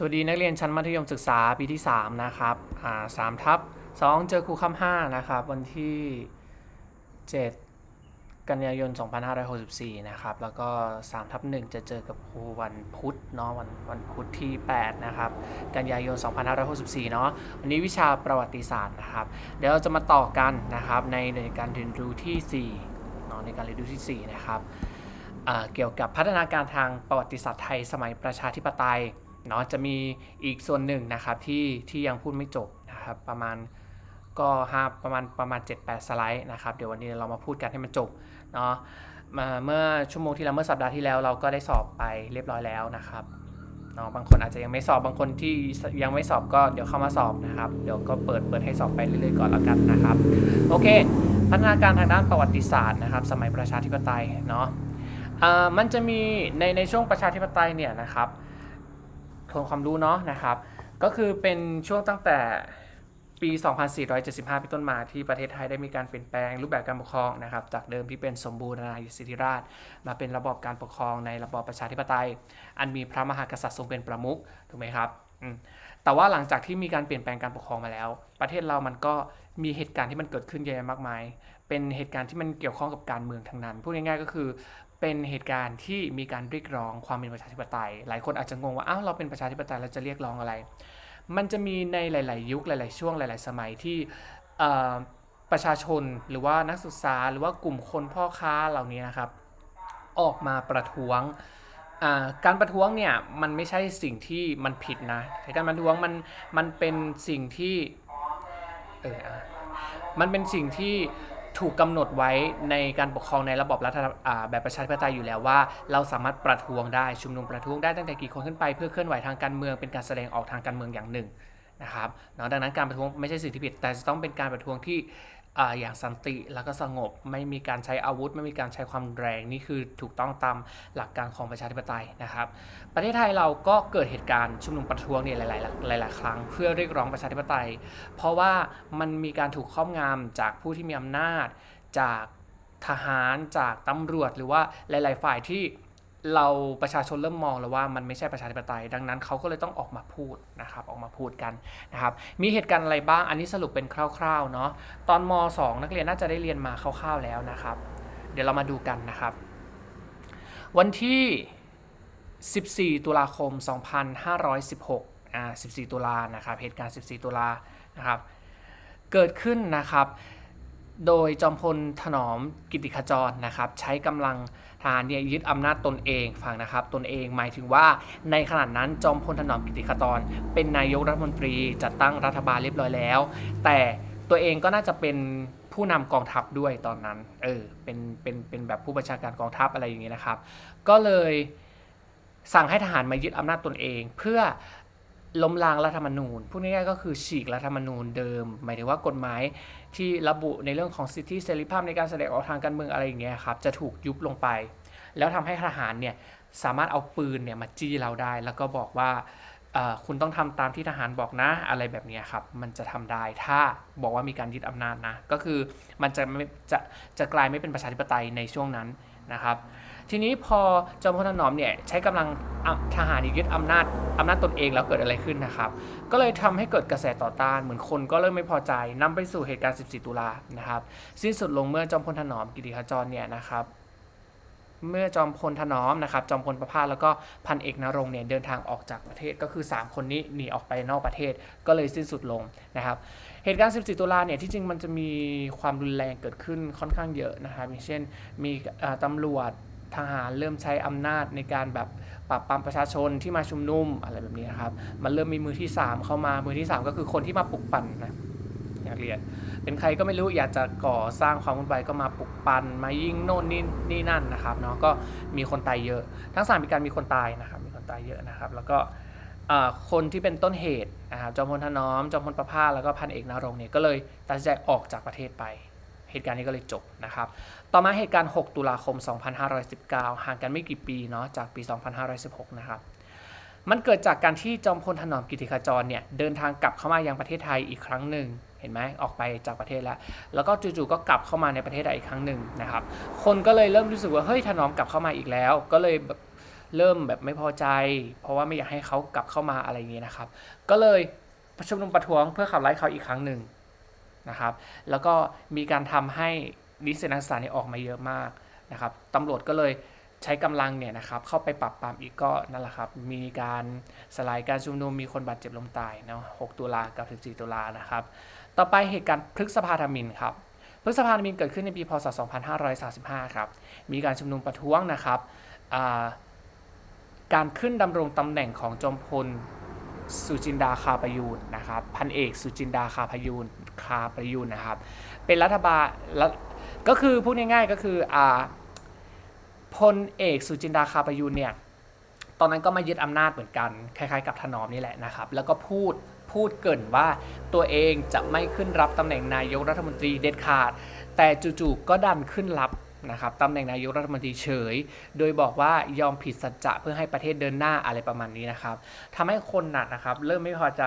สวัสดีนักเรียนชั้นมัธยมศึกษาปีที่ 3 นะครับอ่าสามทับ2เจอครูคำ5นะครับ วันที่ 7 กันยายน 2564 นะครับ แล้วก็3ทับ1จะเจอกับครูวันพุธเนาะวันวันพุธที่ 8 นะครับ กันยายน 2564 เนาะวันนี้วิชาประวัติศาสตร์นะครับ เดี๋ยวเราจะมาต่อกันนะครับ ในในการเรียนรู้ที่4เนาะในการเรียนรู้ที่ 4 นะครับเกี่ยวกับพัฒนาการทางประวัติศาสตร์ไทยสมัยประชาธิปไตย เนาะจะมีอีกส่วนหนึ่งนะครับที่ที่ยังพูดไม่จบนะครับประมาณก็ห้าประมาณประมาณ 7-8 สไลด์นะครับเดี๋ยววันนี้เรามาพูดกันให้มันจบเนาะมาเมื่อชั่วโมงที่แล้วเมื่อสัปดาห์ที่แล้วเราก็ได้สอบไปเรียบร้อยแล้วนะครับเนาะบางคนอาจจะยังไม่สอบบางคนที่ยังไม่สอบก็เดี๋ยวเข้ามาสอบนะครับเดี๋ยวก็เปิดเปิดให้สอบไปเรื่อยๆก่อนแล้วกันนะครับโอเค พัฒนาการทางด้านประวัติศาสตร์นะครับ สมัยประชาธิปไตยเนาะมันจะมีในในช่วงประชาธิปไตยเนี่ยนะครับ ทวนความรู้เนาะนะครับ ก็คือเป็นช่วงตั้งแต่ปี 2475 เป็นต้นมาที่ประเทศไทยได้มีการเปลี่ยนแปลงรูปแบบการปกครองนะครับ จากเดิมที่เป็นสมบูรณาญาสิทธิราช มาเป็นระบอบการปกครองในระบอบประชาธิปไตย อันมีพระมหากษัตริย์ทรงเป็นประมุขถูกไหมครับแต่ว่าหลังจากที่มีการเปลี่ยนแปลงการปกครองมาแล้ว ประเทศเรามันก็มีเหตุการณ์ที่มันเกิดขึ้นเยอะแยะมากมาย เป็นเหตุการณ์ที่มันเกี่ยวข้องกับการเมืองทั้งนั้น พูดง่ายๆก็คือ เป็นเหตุการณ์ที่มีการเรียกร้องความเป็นประชาธิปไตย หลายคนอาจจะงงว่าอ้าวเราเป็นประชาธิปไตยเราจะเรียกร้องอะไร มันจะมีในหลาย ๆ ยุคหลาย ๆ ช่วงหลาย ๆ สมัยที่ประชาชนหรือว่านักศึกษาหรือว่ากลุ่มคนพ่อค้าเหล่านี้นะครับ ออกมาประท้วงการประท้วงเนี่ยมันไม่ใช่สิ่งที่มันผิดนะแต่การประท้วงมันมันเป็นสิ่งที่เออมันเป็นสิ่งที่ ถูกกำหนดไว้ในการปกครองในระบบรัฐแบบประชาธิปไตยอยู่แล้วว่า เราสามารถประท้วงได้ชุมนุมประท้วงได้ตั้งแต่กี่คนขึ้นไปเพื่อเคลื่อนไหวทางการเมืองเป็นการแสดงออกทางการเมืองอย่างหนึ่งนะครับเนาะดังนั้นการประท้วงไม่ใช่สิ่งที่ผิดแต่จะต้องเป็นการประท้วงที่ ออย่างสันติแล้วก็สงบ ไม่มีการใช้อาวุธ ไม่มีการใช้ความแรงนี่คือถูกต้องตามหลักการของประชาธิปไตยนะครับ ประเทศไทยเราก็เกิดเหตุการณ์ชุมนุมประท้วงเนี่ยหลายๆหลายๆครั้ง เพื่อเรียกร้องประชาธิปไตย เพราะว่ามันมีการถูกครอบงำจากผู้ที่มีอำนาจ จากทหารจากตำรวจหรือว่าหลาย ๆ ฝ่ายที่ เราประชาชนเริ่มมองแล้วว่ามันไม่ใช่ประชาธิปไตย ดังนั้นเขาก็เลยต้องออกมาพูดนะครับออกมาพูดกันนะครับมีเหตุการณ์อะไรบ้างอันนี้สรุปเป็นคร่าวๆเนาะตอนม 2 นักเรียนน่าจะได้เรียนมาคร่าวๆแล้วนะครับ เดี๋ยวเรามาดูกันนะครับ วันที่ 14 ตุลาคม 2516อ่า14 ตุลานะครับเหตุการณ์ 14 ตุลานะครับเกิดขึ้นนะครับ โดยจอมพลถนอมกิติขจรนะครับ ใช้กำลังทหารเนี่ยยึดอำนาจตนเองฟังนะครับ ตนเองหมายถึงว่าในขณะนั้นจอมพลถนอมกิติขจรเป็นนายกรัฐมนตรีจัดตั้งรัฐบาลเรียบร้อยแล้ว แต่ตัวเองก็น่าจะเป็นผู้นำกองทัพด้วยตอนนั้นเออเป็นเป็นเป็นแบบผู้บัญชาการกองทัพอะไรอย่างเงี้ยนะครับ ก็เลยสั่งให้ทหารมายึดอำนาจตนเอง เพื่อ ล้มล้างรัฐธรรมนูญพูดง่ายๆก็คือฉีกรัฐธรรมนูญเดิม หมายถึงว่ากฎหมายที่ระบุในเรื่องของสิทธิเสรีภาพในการแสดงออกทางการเมืองอะไรอย่างเงี้ยครับจะถูกยุบลงไป แล้วทำให้ทหารเนี่ยสามารถเอาปืนเนี่ยมาจี้เราได้ แล้วก็บอกว่าคุณต้องทำตามที่ทหารบอกนะอะไรแบบเนี้ยครับ มันจะทำได้ถ้าบอกว่ามีการยึดอำนาจนะ ก็คือมันจะไม่จะจะกลายไม่เป็นประชาธิปไตยในช่วงนั้นนะครับ ทีนี้พอจอมพลถนอมเนี่ยใช้กำลังทหารยึดอำนาจอำนาจตนเองแล้วเกิดอะไรขึ้นนะครับ ก็เลยทำให้เกิดกระแสต่อต้านเหมือนคนก็เริ่มไม่พอใจนำไปสู่เหตุการณ์ 14 ตุลานะครับ สิ้นสุดลงเมื่อจอมพลถนอมกิติขจรเนี่ยนะครับเมื่อจอมพลถนอมนะครับ จอมพลประภาสแล้วก็พันเอกนรงค์เนี่ยเดินทางออกจากประเทศก็คือ 3 คนนี้หนีออกไปนอกประเทศก็เลยสิ้นสุดลงนะครับ เหตุการณ์ 14 ตุลาเนี่ยที่จริงมันจะมีความรุนแรงเกิดขึ้นค่อนข้างเยอะนะครับอย่างเช่นมีตำรวจ ทหารเริ่มใช้อำนาจในการแบบปราบปรามประชาชนที่มาชุมนุมอะไรแบบนี้นะครับ มันเริ่มมีมือที่ 3 เข้ามา มือที่ 3 ก็คือคนที่มาปลุกปั่นนะอยากเรียน เป็นใครก็ไม่รู้อยากจะก่อสร้างความวุ่นวายก็มาปลุกปั่นมายิงโน่นนี่นี่นั่นนะครับเนาะ ก็มีคนตายเยอะ ทั้งสามมีการมีคนตายนะครับ มีคนตายเยอะนะครับ แล้วก็คนที่เป็นต้นเหตุนะครับ จอมพลถนอม จอมพลประภาสแล้วก็พันเอกนารงเนี่ย ก็เลยตัดสินใจออกจากประเทศไป เหตุการณ์นี้ก็เลยจบนะครับ ต่อมาเหตุการณ์ 6 ตุลาคม 2519 ห่างกันไม่กี่ปีเนาะจากปี 2516 นะครับ มันเกิดจากการที่จอมพลถนอมกิติขจรเนี่ยเดินทางกลับเข้ามายังประเทศไทยอีกครั้งหนึ่งเห็นไหมออกไปจากประเทศแล้ว แล้วก็จู่ๆก็กลับเข้ามาในประเทศไทยอีกครั้งหนึ่งนะครับ คนก็เลยเริ่มรู้สึกว่าเฮ้ยถนอมกลับเข้ามาอีกแล้ว ก็เลยแบบเริ่มแบบไม่พอใจ เพราะว่าไม่อยากให้เขากลับเข้ามาอะไรอย่างนี้นะครับ ก็เลยประชุมนุมประท้วงเพื่อขับไล่เขาอีกครั้งหนึ่ง นะครับ แล้วก็มีการทำให้นิสิตนักศึกษาเนี่ยออกมาเยอะมากนะครับตำรวจก็เลยใช้กำลังเนี่ยนะครับเข้าไปปรับปรามอีกก็นั่นแหละครับมีการสลายการชุมนุมมีคนบาดเจ็บล้มตายเนาะ6ตุลากับ14ตุลานะครับ ต่อไปเหตุการณ์พฤษภาธมินครับพฤษภาธมินเกิดขึ้นในปีพศ 2535 ครับ มีการชุมนุมประท้วงนะครับการขึ้นดำรงตำแหน่งของจอมพล สุจินดาคาประยูนนะครับพันเอกสุจินดาคาพยูนคาประยูนนะครับ เป็นรัฐบาลก็คือพูดง่ายๆก็คืออ่าพลเอกสุจินดาคาประยูนเนี่ยตอนนั้นก็มายึดอำนาจเหมือนกันคล้ายๆกับถนอมนี่แหละนะครับ แล้วก็พูดพูดเกินว่าตัวเองจะไม่ขึ้นรับตำแหน่งนายกรัฐมนตรีเด็ดขาด แต่จู่ๆก็ดันขึ้นรับ นะครับตำแหน่งนายกรัฐมนตรีเฉย โดยบอกว่ายอมผิดสัจจะเพื่อให้ประเทศเดินหน้าอะไรประมาณนี้นะครับทำให้คนหนักนะครับ เริ่มไม่พอใจ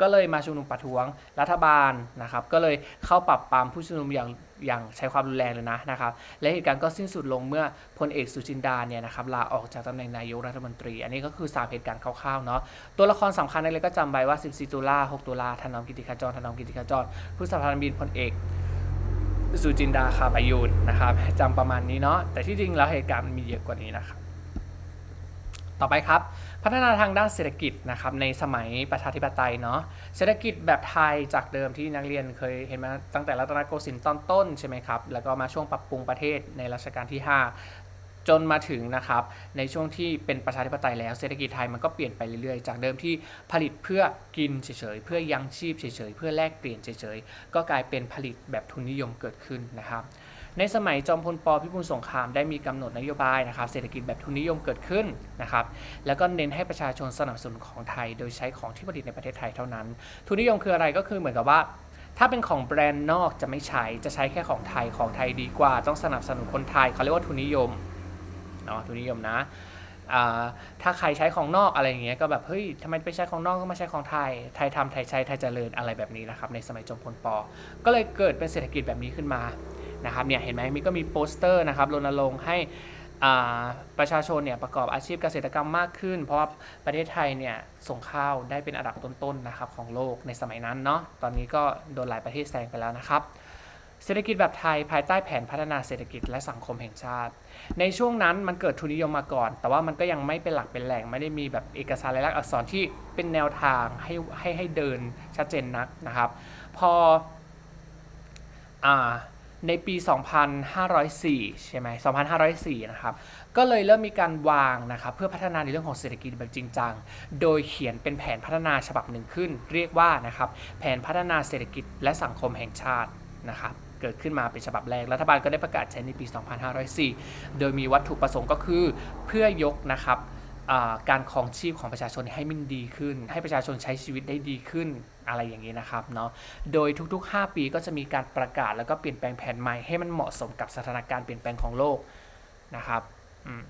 ก็เลยมาชุมนุมประท้วงรัฐบาลนะครับ ก็เลยเข้าปรับปรามผู้ชุมนุมอย่างอย่างใช้ความรุนแรงเลยนะนะครับ และเหตุการณ์ก็สิ้นสุดลงเมื่อพลเอกสุจินดาเนี่ยนะครับลาออกจากตำแหน่งนายกรัฐมนตรี อันนี้ก็คือสาเหตุการณ์คร่าวๆเนาะตัวละครสำคัญเลยก็จำไว้ว่า 14 ตุลา6ตุลาถนอมกิติขจรถนอมกิติขจรพฤษภาธมินพลเอก สุจินดาคาปายูนนะครับจำประมาณนี้เนาะแต่ที่จริงแล้วเหตุการณ์มันมีเยอะกว่านี้นะครับ ต่อไปครับ พัฒนาทางด้านเศรษฐกิจนะครับในสมัยประชาธิปไตยเนาะเศรษฐกิจแบบไทยจากเดิมที่นักเรียนเคยเห็นมาตั้งแต่รัตนโกสินทร์ตอนต้นใช่ไหมครับแล้วก็มาช่วงปรับปรุงประเทศในรัชกาลที่ 5 จนมาถึงนะครับในช่วงที่เป็นประชาธิปไตยแล้วเศรษฐกิจไทยมันก็เปลี่ยนไปเรื่อยๆ จากเดิมที่ผลิตเพื่อกินเฉยๆเพื่อยังชีพเฉยๆเพื่อแลกเปลี่ยนเฉยๆก็กลายเป็นผลิตแบบทุนนิยมเกิดขึ้นนะครับในสมัยจอมพลปพิบูลสงครามได้มีกำหนดนโยบายนะครับเศรษฐกิจแบบทุนนิยมเกิดขึ้นนะครับแล้วก็เน้นให้ประชาชนสนับสนุนของไทย โดยใช้ของที่ผลิตในประเทศไทยเท่านั้น ทุนนิยมคืออะไรก็คือเหมือนกับว่า ถ้าเป็นของแบรนด์นอกจะไม่ใช้จะใช้แค่ของไทยของไทยดีกว่า ต้องสนับสนุนคนไทยเขาเรียกว่าทุนนิยม เนาะทุนนิยมนะถ้าใครใช้ของนอกอะไรอย่างเงี้ยก็แบบเฮ้ยทำไมไปใช้ของนอกก็มาใช้ของไทย ไทยทำไทยใช้ไทยเจริญอะไรแบบนี้นะครับในสมัยจอมพลปอ ก็เลยเกิดเป็นเศรษฐกิจแบบนี้ขึ้นมานะครับเนี่ยเห็นไหมมีก็มีโปสเตอร์นะครับรณรงค์ให้ประชาชนเนี่ยประกอบอาชีพเกษตรกรรมมากขึ้น เพราะประเทศไทยเนี่ยส่งข้าวได้เป็นอันดับต้นๆนะครับของโลกในสมัยนั้นเนาะตอนนี้ก็โดนหลายประเทศแซงไปแล้วนะครับ เศรษฐกิจแบบไทยภายใต้แผนพัฒนาเศรษฐกิจและสังคมแห่งชาติ ในช่วงนั้นมันเกิดทุนนิยมมาก่อน แต่ว่ามันก็ยังไม่เป็นหลักเป็นแหล่งไม่ได้มีแบบเอกสารลายลักษณ์อักษรที่เป็นแนวทางให้ให้ให้เดินชัดเจนนักนะครับ พออในปี 2504 ใช่ไหม2504 นะครับ ก็เลยเริ่มมีการวางนะครับเพื่อพัฒนาในเรื่องของเศรษฐกิจแบบจริงจัง โดยเขียนเป็นแผนพัฒนาฉบับหนึ่งขึ้น เรียกว่านะครับแผนพัฒนาเศรษฐกิจและสังคมแห่งชาตินะครับ กิดขึ้นมาเป็นฉบับแรก รัฐบาลก็ได้ประกาศใช้ในปี 2504 โดยมีวัตถุประสงค์ก็คือเพื่อยกนะครับการครองชีพของประชาชนให้มันดีขึ้น ให้ประชาชนใช้ชีวิตได้ดีขึ้นอะไรอย่างนี้นะครับเนาะ โดยทุกๆ 5 ปีก็จะมีการประกาศแล้วก็เปลี่ยนแปลงแผนใหม่ให้มันเหมาะสมกับสถานการณ์เปลี่ยนแปลงของโลกนะครับ อืม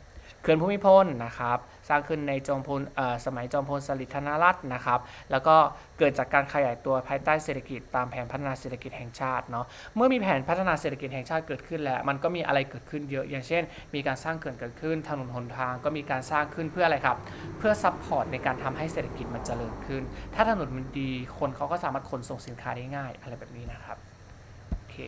เขื่อนภูมิพลนะครับสร้างขึ้นในจอมพลสมัยจอมพลสฤษดิ์ธนรัตน์นะครับ แล้วก็เกิดจากการขยายตัวภายใต้เศรษฐกิจตามแผนพัฒนาเศรษฐกิจแห่งชาติเนาะเมื่อมีแผนพัฒนาเศรษฐกิจแห่งชาติเกิดขึ้นแล้วมันก็มีอะไรเกิดขึ้นเยอะ อย่างเช่น มีการสร้างเขื่อนเกิดขึ้น ถนนหนทางก็มีการสร้างขึ้นเพื่ออะไรครับ เพื่อซัพพอร์ตในการทำให้เศรษฐกิจมันเจริญขึ้น ถ้าถนนมันดีคนเขาก็สามารถขนส่งสินค้าได้ง่ายอะไรแบบนี้นะครับโอเค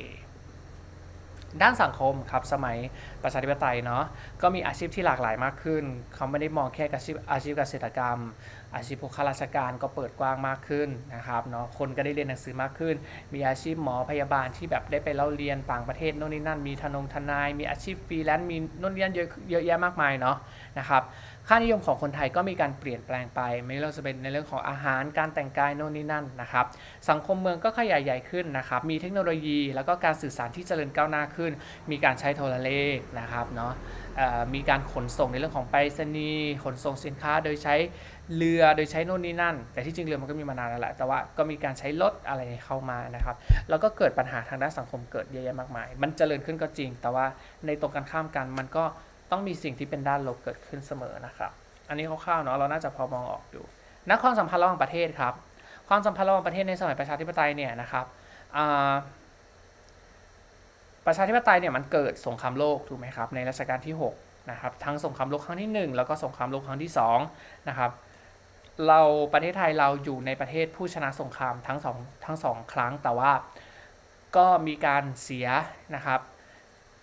ด้านสังคมครับสมัยประชาธิปไตยเนาะก็มีอาชีพที่หลากหลายมากขึ้น เขาไม่ได้มองแค่อาชีพอาชีพเกษตรกรรม อาชีพพวกข้าราชการก็เปิดกว้างมากขึ้นนะครับเนาะคนก็ได้เรียนหนังสือมากขึ้น มีอาชีพหมอพยาบาลที่แบบได้ไปเล่าเรียนต่างประเทศโน่นนี่นั่นมีทนงทนาย มีอาชีพฟรีแลนซ์มีโน่นนี่นั่นเยอะเยอะแยะมากมายเนาะนะครับ ค่านิยมของคนไทยก็มีการเปลี่ยนแปลงไป ไม่ว่าจะเป็นในเรื่องของอาหารการแต่งกายโน่นนี่นั่นนะครับ สังคมเมืองก็ขยายใหญ่ขึ้นนะครับ มีเทคโนโลยีแล้วก็การสื่อสารที่เจริญก้าวหน้าขึ้น มีการใช้โทรเลขนะครับเนาะมีการขนส่งในเรื่องของไปรษณีย์ขนส่งสินค้าโดยใช้เรือโดยใช้โน่นนี่นั่น แต่ที่จริงเรือมันก็มีมานานแล้วแหละแต่ว่าก็มีการใช้รถอะไรเข้ามานะครับ แล้วก็เกิดปัญหาทางด้านสังคมเกิดเยอะแยะมากมาย มันเจริญขึ้นก็จริง แต่ว่าในตรงกันข้ามกันมันก็ ต้องมีสิ่งที่เป็นด้านลบเกิดขึ้นเสมอนะครับ อันนี้คร่าวๆเนาะเราน่าจะพอมองออกอยู่นักความสัมพันธ์ระหว่างประเทศครับ ความสัมพันธ์ระหว่างประเทศในสมัยประชาธิปไตยเนี่ยนะครับประชาธิปไตยเนี่ยมันเกิดสงครามโลกถูกไหมครับในรัชกาลที่6นะครับทั้งสงครามโลกครั้งที่ 1 แล้วก็สงครามโลกครั้งที่2นะครับเราประเทศไทยเราอยู่ในประเทศผู้ชนะสงครามทั้งสองทั้งสองครั้งแต่ว่าก็มีการเสียนะครับ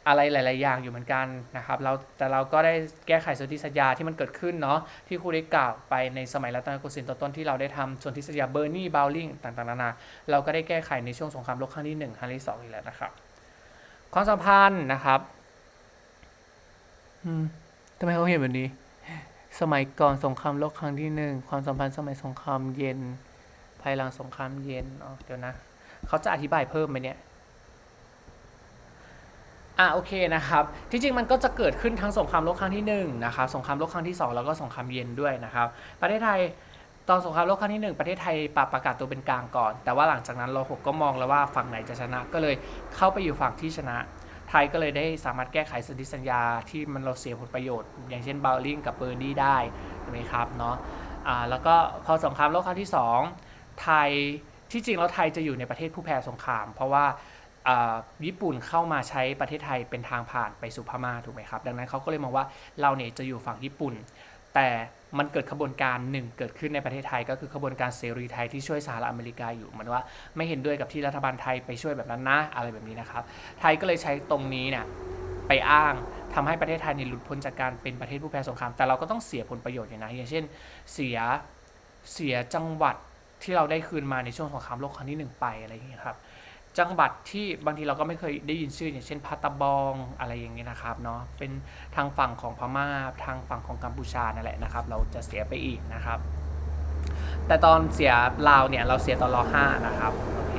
อะไรหลาย ๆ อย่างอยู่เหมือนกันนะครับเราแต่เราก็ได้แก้ไขสนธิสัญญาที่มันเกิดขึ้นเนาะที่ครูได้กล่าวไปในสมัยรัตนโกสินทร์ตอนต้นที่เราได้ทำสนธิสัญญาเบอร์นีบาวลิงต่าง ๆ นานาเราก็ได้แก้ไขในช่วงสงครามโลกครั้งที่1ครั้งที่2อีกแล้วนะครับความสัมพันธ์นะครับอืมทำไมเขาเห็นแบบนี้ สมัยก่อนสงครามโลกครั้งที่หนึ่งความสัมพันธ์สมัยสงครามเย็นภายหลังสงครามเย็นอ๋อเดี๋ยวนะเขาจะอธิบายเพิ่มไหมเนี่ย อะโอเคนะครับที่จริงมันก็จะเกิดขึ้นทั้งสงครามโลกครั้งที่หนึ่งนะครับสงครามโลกครั้งที่สองแล้วก็สงครามเย็นด้วยนะครับประเทศไทยตอนสงครามโลกครั้งที่หนึ่งประเทศไทยปรับประกาศตัวเป็นกลางก่อน แต่ว่าหลังจากนั้นรหกก็มองแล้วว่าฝั่งไหนจะชนะก็เลยเข้าไปอยู่ฝั่งที่ชนะ ไทยก็เลยได้สามารถแก้ไขสนธิสัญญาที่มันเราเสียผลประโยชน์ อย่างเช่นบาลลิงกับเบอร์ดี้ได้ใช่ไหมครับเนาะอ่าแล้วก็พอสงครามโลกครั้งที่สองไทยที่จริงแล้วไทยจะอยู่ในประเทศผู้แพ้สงคราม เพราะว่า ญี่ปุ่นเข้ามาใช้ประเทศไทยเป็นทางผ่านไปสู่พม่าถูกไหมครับ ดังนั้นเขาก็เลยมองว่าเราเนี่ยจะอยู่ฝั่งญี่ปุ่น แต่มันเกิดขบวนการหนึ่งเกิดขึ้นในประเทศไทย ก็คือขบวนการเสรีไทยที่ช่วยสหรัฐอเมริกาอยู่เหมือนว่าไม่เห็นด้วยกับที่รัฐบาลไทยไปช่วยแบบนั้นนะอะไรแบบนี้นะครับ ไทยก็เลยใช้ตรงนี้เนี่ยไปอ้างทำให้ประเทศไทยเนี่ยหลุดพ้นจากการเป็นประเทศผู้แพ้สงคราม แต่เราก็ต้องเสียผลประโยชน์อยู่นะอย่างเช่น เสียเสียจังหวัดที่เราได้คืนมาในช่วงสงครามโลกครั้งที่หนึ่งไปอะไรอย่างเงี้ยครับ จังหวัดที่บางทีเราก็ไม่เคยได้ยินชื่ออย่างเช่นพัตตบองอะไรอย่างเงี้ยนะครับเนาะเป็นทางฝั่งของพม่าทางฝั่งของกัมพูชานั่นแหละนะครับ เราจะเสียไปอีกนะครับ แต่ตอนเสียลาวเนี่ยเราเสียตอนรห้านะครับโอเค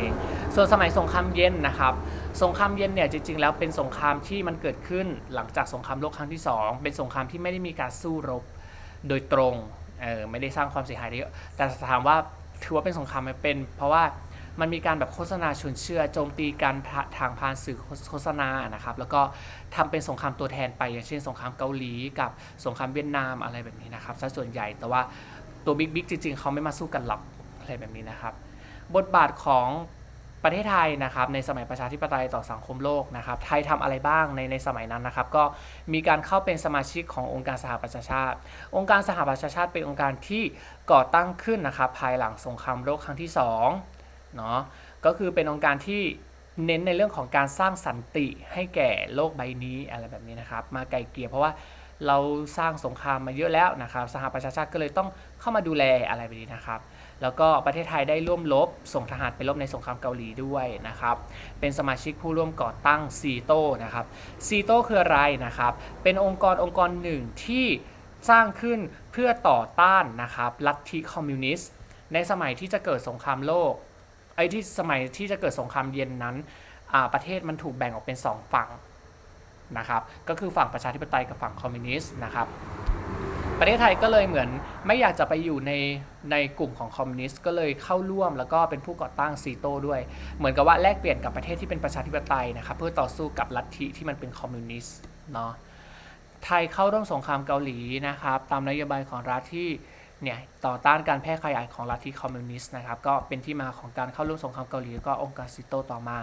ส่วนสมัยสงครามเย็นนะครับสงครามเย็นเนี่ยจริงๆแล้วเป็นสงครามที่มันเกิดขึ้นหลังจากสงครามโลกครั้งที่ 2 เป็นสงครามที่ไม่ได้มีการสู้รบโดยตรงเออไม่ได้สร้างความเสียหายเยอะแต่ถามว่าถือว่าเป็นสงครามไหมเป็น เพราะว่า มันมีการแบบโฆษณาชวนเชื่อโจมตีกันทางผ่านสื่อโฆษณานะครับ แล้วก็ทำเป็นสงครามตัวแทนไปอย่างเช่นสงครามเกาหลีกับสงครามเวียดนามอะไรแบบนี้นะครับซะส่วนใหญ่แต่ว่าตัวบิ๊กบิ๊กจริงๆ เขาไม่มาสู้กันหรอกอะไรแบบนี้นะครับ บทบาทของประเทศไทยนะครับในสมัยประชาธิปไตยต่อสังคมโลกนะครับไทยทำอะไรบ้างในในสมัยนั้นนะครับก็มีการเข้าเป็นสมาชิกขององค์การสหประชาชาติ องค์การสหประชาชาติเป็นองค์การที่ก่อตั้งขึ้นนะครับภายหลังสงครามโลกครั้งที่ 2 เนาะก็คือเป็นองค์การที่เน้นในเรื่องของการสร้างสันติให้แก่โลกใบนี้อะไรแบบนี้นะครับ มาไกลเกลี่ยเพราะว่าเราสร้างสงครามมาเยอะแล้วนะครับสหประชาชาติก็เลยต้องเข้ามาดูแลอะไรแบบนี้นะครับ แล้วก็ประเทศไทยได้ร่วมรบส่งทหารไปรบในสงครามเกาหลีด้วยนะครับ เป็นสมาชิกผู้ร่วมก่อตั้งซีโต้นะครับซีโต้คืออะไรนะครับ เป็นองค์กรองค์กรหนึ่งที่สร้างขึ้นเพื่อต่อต้านนะครับลัทธิคอมมิวนิสต์ในสมัยที่จะเกิดสงครามโลก ไอ้ที่สมัยที่จะเกิดสงครามเย็นนั้นประเทศมันถูกแบ่งออกเป็น 2 ฝั่งนะครับ ก็คือฝั่งประชาธิปไตยกับฝั่งคอมมิวนิสต์นะครับประเทศไทยก็เลยเหมือนไม่อยากจะไปอยู่ในในกลุ่มของคอมมิวนิสต์ก็เลยเข้าร่วมแล้วก็เป็นผู้ก่อตั้งซีโต้ด้วย เหมือนกับว่าแลกเปลี่ยนกับประเทศที่เป็นประชาธิปไตยนะครับเพื่อต่อสู้กับลัทธิที่มันเป็นคอมมิวนิสต์เนาะไทยเข้าร่วมสงครามเกาหลีนะครับตามนโยบายของรัฐที่ เนี่ยต่อต้านการแพร่ขยายของลัทธิคอมมิวนิสต์นะครับก็เป็นที่มาของการเข้าร่วมสงครามเกาหลีก็องค์การซิโตต่อมา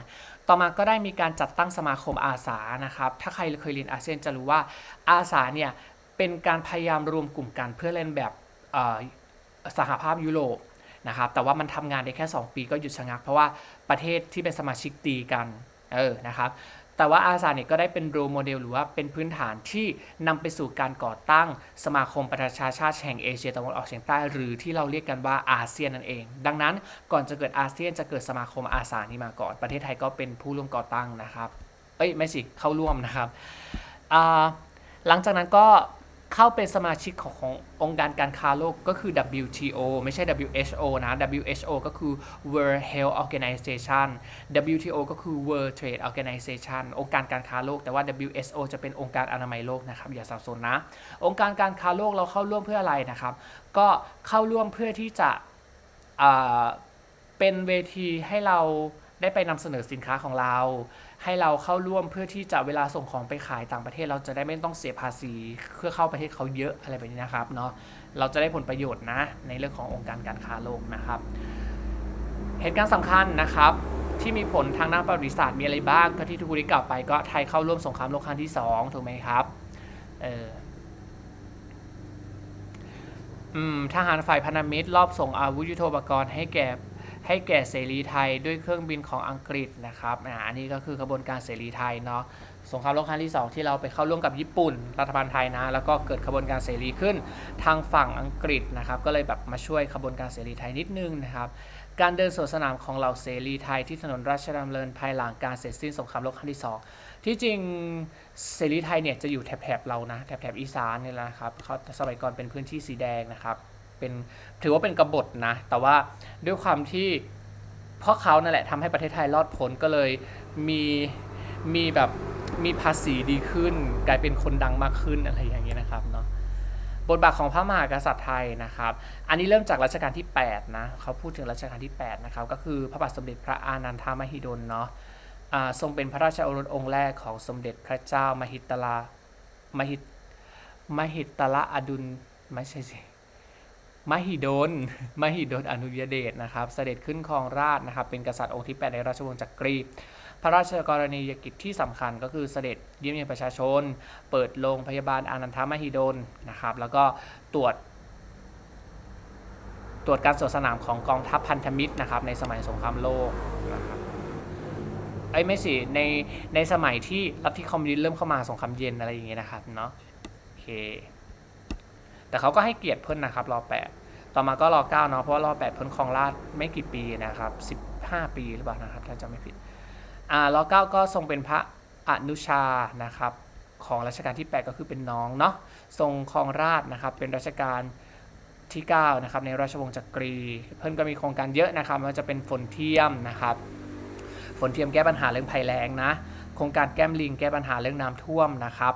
ต่อมาก็ได้มีการจัดตั้งสมาคมอาสานะครับถ้าใครเคยเรียนอาเซียนจะรู้ว่าอาสาเนี่ยเป็นการพยายามรวมกลุ่มกันเพื่อเล่นแบบสหภาพยุโรปนะครับแต่ว่ามันทำงานได้แค่ 2 ปีก็หยุดชะงัก เพราะว่าประเทศที่เป็นสมาชิกตีกันเออนะครับ แต่ว่าอาซาเนี่ยก็ได้เป็นโรโมเดลหรือว่าเป็นพื้นฐานที่นำไปสู่การก่อตั้งสมาคมประชาชาติแห่งเอเชียตะวันออกเฉียงใต้ หรือที่เราเรียกกันว่าอาเซียนนั่นเอง ดังนั้นก่อนจะเกิดอาเซียนจะเกิดสมาคมอาซานี้มาก่อน ประเทศไทยก็เป็นผู้ร่วมก่อตั้งนะครับ เอ้ยไม่สิเข้าร่วมนะครับหลังจากนั้นก็ เข้าเป็นสมาชิกของขององค์การการค้าโลกก็คือ WTO ไม่ใช่ WHO นะ WHO ก็คือ World Health Organization WTO ก็คือ World Trade Organization องค์การการค้าโลกแต่ว่า WHO จะเป็นองค์การอนามัยโลกนะครับอย่าสับสนนะ องค์การการค้าโลกเราเข้าร่วมเพื่ออะไรนะครับ ก็เข้าร่วมเพื่อที่จะเป็นเวทีให้เราได้ไปนำเสนอสินค้าของเรา ให้เราเข้าร่วมเพื่อที่จะเวลาส่งของไปขายต่างประเทศ เราจะได้ไม่ต้องเสียภาษีเพื่อเข้าประเทศเขาเยอะอะไรแบบนี้นะครับเนาะเราจะได้ผลประโยชน์นะในเรื่องขององค์การการค้าโลกนะครับ เหตุการณ์สำคัญนะครับที่มีผลทางด้านประวัติศาสตร์มีอะไรบ้างก็ที่ทุกคนได้กล่าวไปก็ไทยเข้าร่วมสงครามโลกครั้งที่2ถูกไหมครับเอออทหารฝ่ายพันธมิตรรอบส่งอาวุธยุโทโธปกรณ์ให้แก่ ให้แก่เสรีไทยด้วยเครื่องบินของอังกฤษนะครับอ่าอันนี้ก็คือขบวนการเสรีไทยเนาะสงครามโลกครั้งที่ 2 ที่เราไปเข้าร่วมกับญี่ปุ่น รัฐบาลไทยนะ แล้วก็เกิดขบวนการเสรีขึ้นทางฝั่งอังกฤษนะครับ ก็เลยแบบมาช่วยขบวนการเสรีไทยนิดนึงนะครับ การเดินสวนสนามของเหล่าเสรีไทยที่ถนนราชดำเนินภายหลังการเสร็จสิ้นสงครามโลกครั้งที่สองที่จริงเสรีไทยเนี่ยจะอยู่แถบๆเรานะแถบๆอีสานนี่แหละครับเขาสมัยก่อนเป็นพื้นที่สีแดงนะครับ เป็นถือว่าเป็นกบฏนะ แต่ว่าด้วยความที่เพราะเขานั่นแหละทำให้ประเทศไทยรอดพ้นก็เลยมีมีแบบมีภาษีดีขึ้น กลายเป็นคนดังมากขึ้นอะไรอย่างเงี้ยนะครับเนาะบทบาทของพระมหากษัตริย์ไทยนะครับ อันนี้เริ่มจากรัชกาลที่ 8 นะเขาพูดถึงรัชกาลที่ 8 นะครับ ก็คือพระบาทสมเด็จพระอานันทามหิดลเนาะทรงเป็นพระราชโอรสองค์แรกของสมเด็จพระเจ้ามหิตลามหิตมหิตลอดุลไม่ใช่สิ มหิดล มหิดลอนุยเดชนะครับ เสด็จขึ้นครองราชนะครับ เป็นกษัตริย์องค์ที่ 8 ในราชวงศ์จักรีพระราชกรณียกิจที่สำคัญก็คือเสด็จเยี่ยมเยียนประชาชน เปิดโรงพยาบาลอานันทมหิดลนะครับ แล้วก็ตรวจ ตรวจการสวนสนามของกองทัพพันธมิตรนะครับ ในสมัยสงครามโลกนะครับไอ้ไม่สิในในสมัยที่ลัฐทธิคอมมิวนิสต์เริ่มเข้ามาสงครามเย็นอะไรอย่างเงี้ยนะครับเนาะโอเค แต่เขาก็ให้เกียรติเพิ่นนะครับรอแปดต่อมาก็รอเก้าเนาะเพราะว่ารอแปดเพิ่นครองราชไม่กี่ปีนะครับสิบห้าปีหรือเปล่านะครับถ้าจำไม่ผิดอ่ารอเก้าก็ทรงเป็นพระอนุชานะครับของรัชกาลที่ 8 ก็คือเป็นน้องเนาะทรงครองราชนะครับเป็นรัชกาลที่9นะครับในราชวงศ์จักรี เพิ่นก็มีโครงการเยอะนะครับม่ว่าจะเป็นฝนเทียมนะครับฝนเทียมแก้ปัญหาเรื่องภัยแล้งนะโครงการแก้มลิงแก้ปัญหาเรื่องน้ำท่วมนะครับ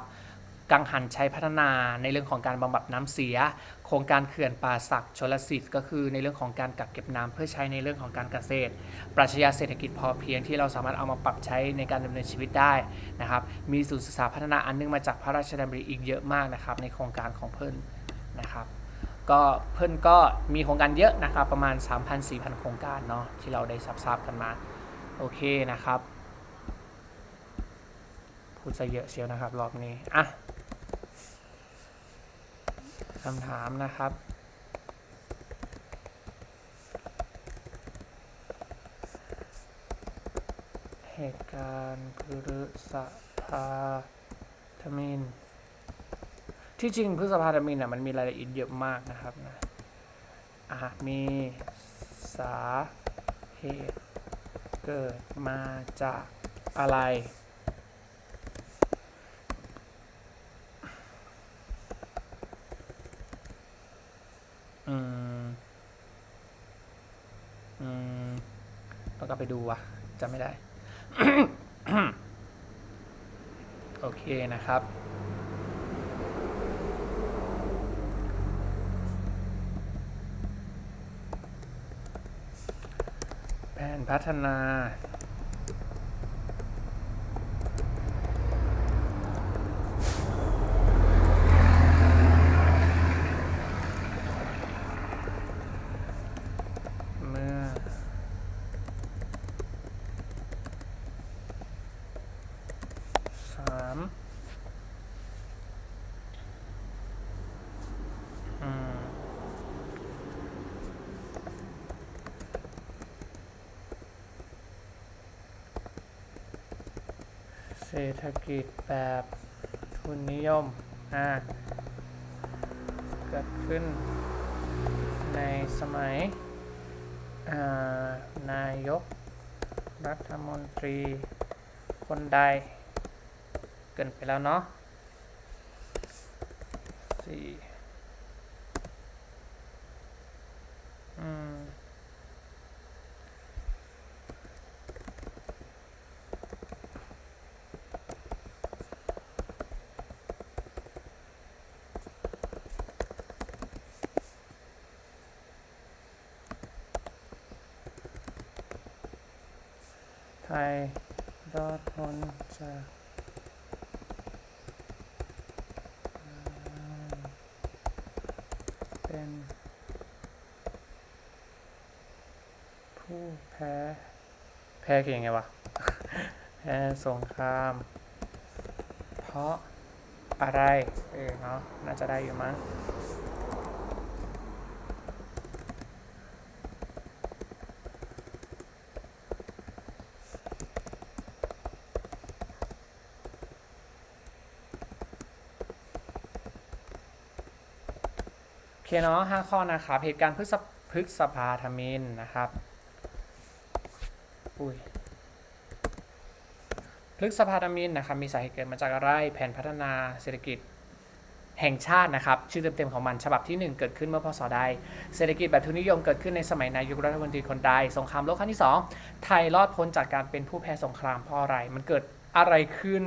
กังหันใช้พัฒนาในเรื่องของการบำบัดน้ำเสีย โครงการเขื่อนป่าศักดิ์ชลสิทธิ์ก็คือในเรื่องของการกักเก็บน้ำเพื่อใช้ในเรื่องของการเกษตร ปรัชญาเศรษฐกิจพอเพียงที่เราสามารถเอามาปรับใช้ในการดำเนินชีวิตได้นะครับ มีศูนย์ศึกษาพัฒนาอันนึงมาจากพระราชดำริอีกเยอะมากนะครับ ในโครงการของเพิ่นนะครับ ก็เพิ่นก็มีโครงการเยอะนะครับ ประมาณ 3,000-4,000 โครงการเนาะที่เราได้ทราบกันมาโอเคนะครับพูดซะเยอะเชียวนะครับ รอบนี้ อะ คำถามนะครับ เหตุการณ์พฤษภาธมิน ที่จริงพฤษภาธมินอะมันมีรายละเอียดเยอะมากนะครับนะอาจมีสาเหตุเกิดมาจากอะไร อืม อืม ต้องกลับไปดูว่ะจำไม่ได้ โอเค นะครับ แผนพัฒนา เศรษฐกิจแบบทุนนิยมอ่าเกิดขึ้นในสมัยานายกรัฐมนตรีคนใด เกินไปแล้วเนาะสี่อืม ไทยรอดพ้นจากเป็น ผู้แพ้ แพ้คือยังไงวะ แพ้สงคราม เพราะอะไร เออเนาะ น่าจะได้อยู่มั้ง เคเนาะห้าข้อนะครับเหตุการณ์พฤษพฤษภาธมินนะครับอุ้ยพฤษภาธมินนะครับมีสาเหตุเกิดมาจากอะไรแผนพัฒนาเศรษฐกิจแห่งชาตินะครับชื่อเต็มๆของมันฉบับที่ 1 เกิดขึ้นเมื่อพศใด เศรษฐกิจแบบทุนนิยมเกิดขึ้นในสมัยนายกรัฐมนตรีคนใดสงครามโลกครั้งที่ 2 ไทยรอดพ้นจากการเป็นผู้แพ้สงครามเพราะอะไร มันเกิดอะไรขึ้น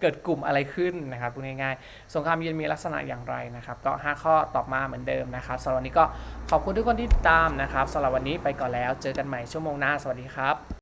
เกิดกลุ่มอะไรขึ้นนะครับพูดง่ายๆสงครามเย็นมีลักษณะอย่างไรนะครับ ก็ 5 ข้อตอบมาเหมือนเดิมนะครับสำหรับวันนี้ก็ขอบคุณทุกคนที่ติดตามนะครับสำหรับวันนี้ไปก่อนแล้ว เจอกันใหม่ชั่วโมงหน้าสวัสดีครับ